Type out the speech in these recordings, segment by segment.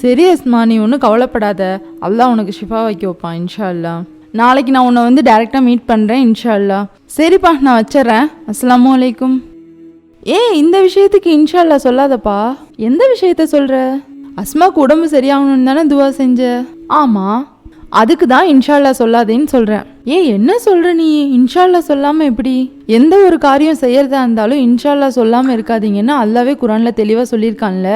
சரி அஸ்மா நீ ஒன்றும் கவலைப்படாத. அல்லா உனக்கு ஷிஃபா வைக்க வைப்பான் இன்ஷா அல்லா நாளைக்கு நான் உன்னை வந்து டேரெக்டாக மீட் பண்ணுறேன் இன்ஷா அல்லா சரிப்பா நான் வச்சிட்றேன். அஸ்ஸலாமு அலைக்கும். ஏன் இந்த விஷயத்துக்கு இன்ஷா அல்லா சொல்லாதப்பா. எந்த விஷயத்த சொல்கிற அஸ்மாக்கு உடம்பு சரியாகணும்னு தானே துவா செஞ்ச? ஆமாம் அதுக்கு தான் இன்ஷால்லா சொல்லாதேன்னு சொல்கிறேன் ஏன் என்ன சொல்கிற நீ? இன்ஷால்லா சொல்லாமல் எப்படி? எந்த ஒரு காரியம் செய்யறதா இருந்தாலும் இன்ஷால்லா சொல்லாமல் இருக்காதீங்கன்னு அல்லாவே குரானில் தெளிவாக சொல்லியிருக்கான்ல.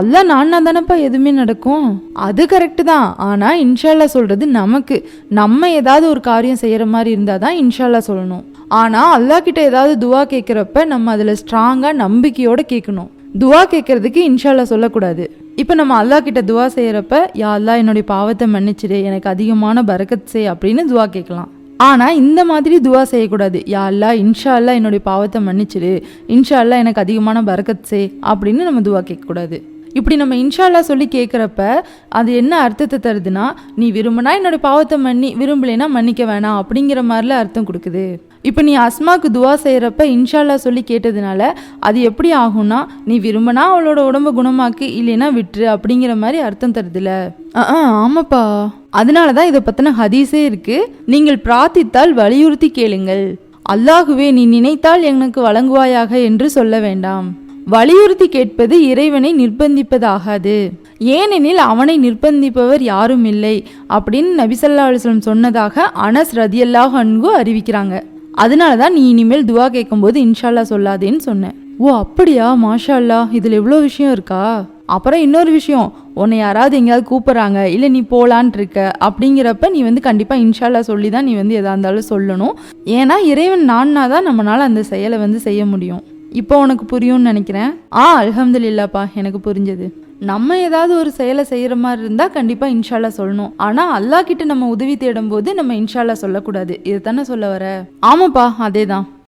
அல்லா நானா தானப்பா எதுவுமே நடக்கும்? அது கரெக்டு தான். ஆனால் இன்ஷால்லா சொல்கிறது நமக்கு. நம்ம ஏதாவது ஒரு காரியம் செய்கிற மாதிரி இருந்தால் தான் இன்ஷால்லா சொல்லணும். ஆனால் அல்லாஹ் கிட்ட ஏதாவது துவா கேட்குறப்ப நம்ம அதில் ஸ்ட்ராங்காக நம்பிக்கையோடு கேட்கணும். துவா கேட்கறதுக்கு இன்ஷால்லா சொல்லக்கூடாது. இப்போ நம்ம அல்லாஹ் கிட்ட துவா செய்யறப்ப யா அல்லாஹ் என்னுடைய பாவத்தை மன்னிச்சிடு எனக்கு அதிகமான பரக்கத் செய் அப்படின்னு துவா கேட்கலாம். ஆனால் இந்த மாதிரி துவா செய்யக்கூடாது. யா அல்லாஹ் இன்ஷா அல்லாஹ் என்னுடைய பாவத்தை மன்னிச்சிடு இன்ஷா அல்லா எனக்கு அதிகமான பரக்கத் செய் அப்படின்னு நம்ம துவா கேட்கக்கூடாது. இப்படி நம்ம இன்ஷா அல்லாஹ் சொல்லி கேட்குறப்ப அது என்ன அர்த்தத்தை தருதுன்னா நீ விரும்பினா என்னோட பாவத்தை மன்னி விரும்பலைன்னா மன்னிக்க வேணாம் அப்படிங்கிற மாதிரில அர்த்தம் கொடுக்குது. இப்போ நீ அஸ்மாக்கு துவா செய்கிறப்ப இன்ஷா அல்லாஹ் சொல்லி கேட்டதுனால அது எப்படி ஆகும்னா நீ விரும்பினா அவளோட உடம்ப குணமாக்கு இல்லைன்னா விட்டுரு அப்படிங்கிற மாதிரி அர்த்தம் தருதுல. ஆ ஆமாப்பா. அதனால தான் இதை பற்றின ஹதீஸே இருக்கு. நீங்கள் பிரார்த்தித்தால் வலியுறுத்தி கேளுங்கள். அல்லாஹுவே நீ நினைத்தால் எனக்கு வழங்குவாயாக என்று சொல்ல வேண்டாம். வலியுறுத்தி கேட்பது இறைவனை நிர்பந்திப்பதாகாது. ஏனெனில் அவனை நிர்பந்திப்பவர் யாரும் இல்லை அப்படின்னு நபிசல்லா அலுவலம் சொன்னதாக அனஸ் ரதியல்லாஹ் அன்பு அறிவிக்கிறாங்க. அதனால தான் நீ இனிமேல் துவா கேட்கும்போது இன்ஷால்லா சொல்லாதேன்னு சொன்னேன். ஓ அப்படியா? மாஷா அல்லா இதில் எவ்வளோ விஷயம் இருக்கா? அப்புறம் இன்னொரு விஷயம் உன்னை யாராவது எங்கேயாவது கூப்பிட்றாங்க இல்லை நீ போகலான்ட்டு இருக்க அப்படிங்கிறப்ப நீ வந்து கண்டிப்பாக இன்ஷால்லா சொல்லி தான் நீ வந்து எதா இருந்தாலும் சொல்லணும். ஏன்னா இறைவன் நான்னா தான் நம்மளால் அந்த செயலை வந்து செய்ய முடியும். இப்போ உனக்கு புரியும்னு நினைக்கிறேன். ஆ அல்ஹம்துலில்லாப்பா எனக்கு புரிஞ்சது. நம்ம ஏதாவது ஒரு செயலை செய்கிற மாதிரி இருந்தால் கண்டிப்பாக இன்ஷால்லா சொல்லணும். ஆனால் அல்லாஹ் கிட்ட நம்ம உதவி தேடும் போது நம்ம இன்ஷால்லா சொல்லக்கூடாது. இதை தானே சொல்ல வர? ஆமாப்பா அதே தான்